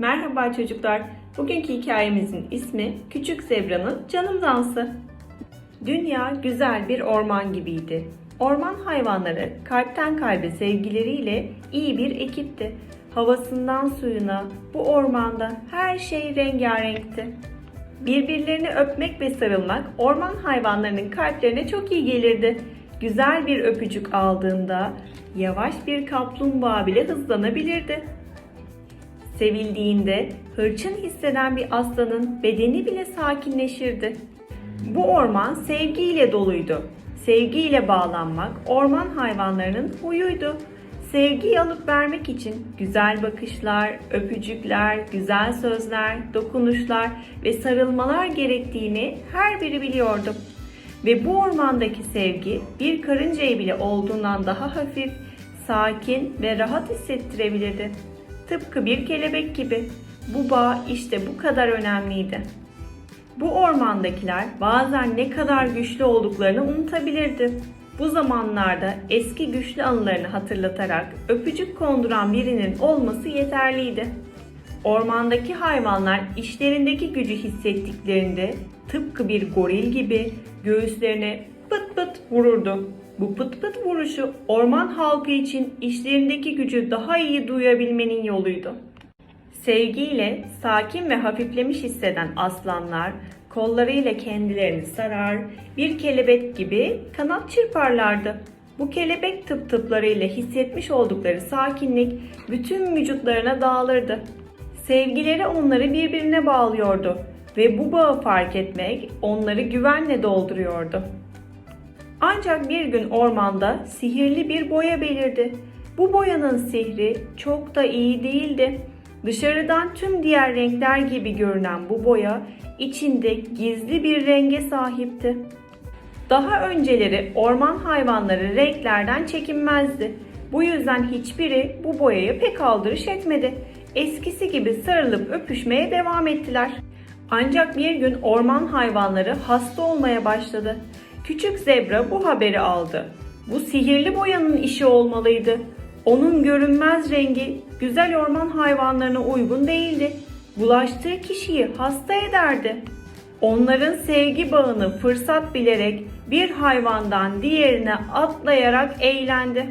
Merhaba çocuklar. Bugünkü hikayemizin ismi Küçük Zebra'nın Canım Dansı. Dünya güzel bir orman gibiydi. Orman hayvanları kalpten kalbe sevgileriyle iyi bir ekipti. Havasından suyuna bu ormanda her şey rengarenkti. Birbirlerini öpmek ve sarılmak orman hayvanlarının kalplerine çok iyi gelirdi. Güzel bir öpücük aldığında yavaş bir kaplumbağa bile hızlanabilirdi. Sevildiğinde hırçın hisseden bir aslanın bedeni bile sakinleşirdi. Bu orman sevgiyle doluydu. Sevgiyle bağlanmak orman hayvanlarının huyuydu. Sevgiyi alıp vermek için güzel bakışlar, öpücükler, güzel sözler, dokunuşlar ve sarılmalar gerektiğini her biri biliyordu. Ve bu ormandaki sevgi bir karıncayı bile olduğundan daha hafif, sakin ve rahat hissettirebilirdi. Tıpkı bir kelebek gibi. Bu bağ işte bu kadar önemliydi. Bu ormandakiler bazen ne kadar güçlü olduklarını unutabilirdi. Bu zamanlarda eski güçlü anılarını hatırlatarak öpücük konduran birinin olması yeterliydi. Ormandaki hayvanlar işlerindeki gücü hissettiklerinde tıpkı bir goril gibi göğüslerine pıt pıt vururdu. Bu pıt pıt vuruşu orman halkı için işlerindeki gücü daha iyi duyabilmenin yoluydu. Sevgiyle sakin ve hafiflemiş hisseden aslanlar kollarıyla kendilerini sarar, bir kelebek gibi kanat çırparlardı. Bu kelebek tıp tıplarıyla hissetmiş oldukları sakinlik bütün vücutlarına dağılırdı. Sevgileri onları birbirine bağlıyordu ve bu bağı fark etmek onları güvenle dolduruyordu. Ancak bir gün ormanda sihirli bir boya belirdi. Bu boyanın sihri çok da iyi değildi. Dışarıdan tüm diğer renkler gibi görünen bu boya içinde gizli bir renge sahipti. Daha önceleri orman hayvanları renklerden çekinmezdi. Bu yüzden hiçbiri bu boyaya pek aldırış etmedi. Eskisi gibi sarılıp öpüşmeye devam ettiler. Ancak bir gün orman hayvanları hasta olmaya başladı. Küçük zebra bu haberi aldı. Bu sihirli boyanın işi olmalıydı. Onun görünmez rengi güzel orman hayvanlarına uygun değildi. Bulaştığı kişiyi hasta ederdi. Onların sevgi bağını fırsat bilerek bir hayvandan diğerine atlayarak eğlendi.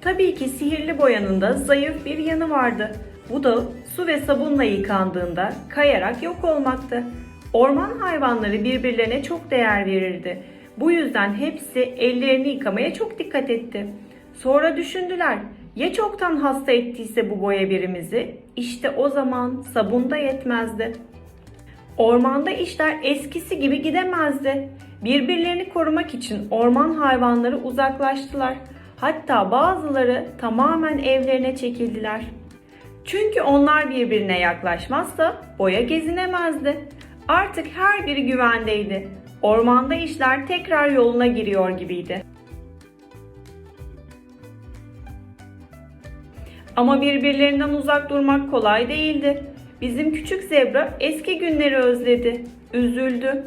Tabii ki sihirli boyanın da zayıf bir yanı vardı. Bu da su ve sabunla yıkandığında kayarak yok olmaktı. Orman hayvanları birbirlerine çok değer verirdi. Bu yüzden hepsi ellerini yıkamaya çok dikkat etti. Sonra düşündüler. Ya çoktan hasta ettiyse bu boya birimizi? İşte o zaman sabun da yetmezdi. Ormanda işler eskisi gibi gidemezdi. Birbirlerini korumak için orman hayvanları uzaklaştılar. Hatta bazıları tamamen evlerine çekildiler. Çünkü onlar birbirine yaklaşmazsa boya gezinemezdi. Artık her biri güvendeydi. Ormanda işler tekrar yoluna giriyor gibiydi. Ama birbirlerinden uzak durmak kolay değildi. Bizim küçük zebra eski günleri özledi, üzüldü.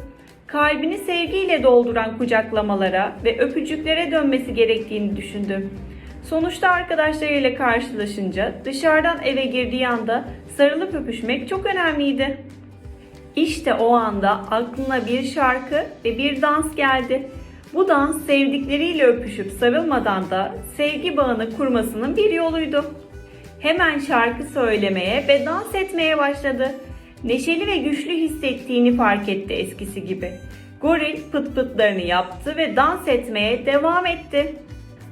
Kalbini sevgiyle dolduran kucaklamalara ve öpücüklere dönmesi gerektiğini düşündü. Sonuçta arkadaşlarıyla karşılaşınca dışarıdan eve girdiği anda sarılıp öpüşmek çok önemliydi. İşte o anda aklına bir şarkı ve bir dans geldi. Bu dans sevdikleriyle öpüşüp sarılmadan da sevgi bağını kurmasının bir yoluydu. Hemen şarkı söylemeye ve dans etmeye başladı. Neşeli ve güçlü hissettiğini fark etti eskisi gibi. Goril pıt pıtlarını yaptı ve dans etmeye devam etti.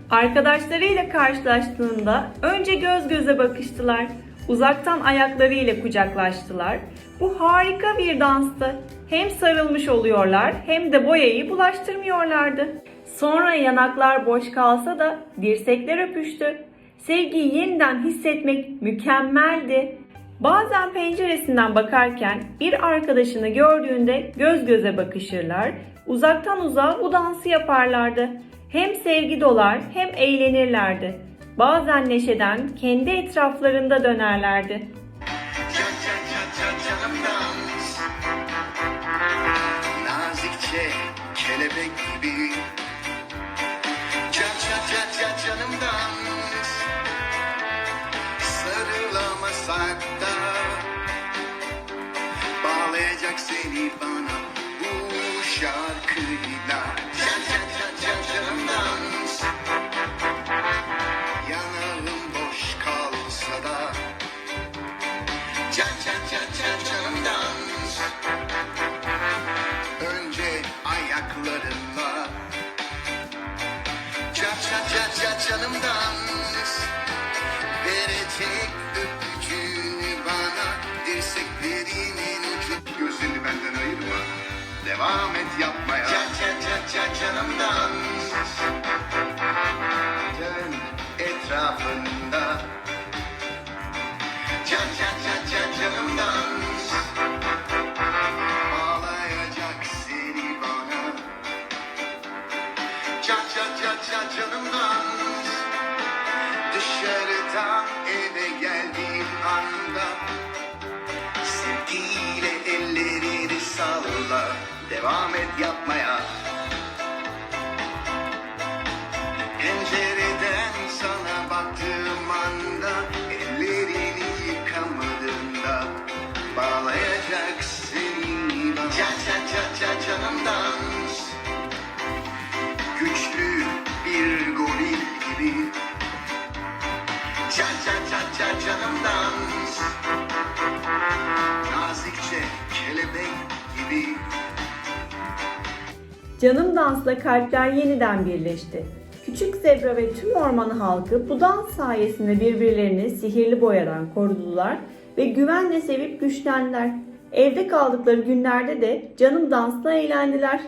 Arkadaşlarıyla karşılaştığında önce göz göze bakıştılar. Uzaktan ayaklarıyla kucaklaştılar. Bu harika bir danstı. Hem sarılmış oluyorlar hem de boyayı bulaştırmıyorlardı. Sonra yanaklar boş kalsa da dirsekler öpüştü. Sevgiyi yeniden hissetmek mükemmeldi. Bazen penceresinden bakarken bir arkadaşını gördüğünde göz göze bakışırlar, uzaktan uzağa bu dansı yaparlardı. Hem sevgi dolar hem eğlenirlerdi bazen neşeden kendi etraflarında dönerlerdi. Nazikçe kelebek gibi. Canımdan. Sarılamasak da Bağlayacak seni bana bu şarkıyla. Can can canım dans Verecek öpücüğünü bana Dirseklerinin ucu. Gözünü benden ayırma. Devam et yapmaya. Can can can can canım dans Dön etrafında. Can can can can canım dans Bağlayacak seni bana. Can can can can canım dans Dışarıdan eve geldiğin anda Sevgiyle ellerini salla. Devam et yapmaya Can can can can canım dans Nazikçe kelebek gibi Canım dansla kalpler yeniden birleşti. Küçük zebra ve tüm orman halkı bu dans sayesinde birbirlerini sihirli boyadan korudular ve güvenle sevip güçlendiler. Evde kaldıkları günlerde de canım dansla eğlendiler.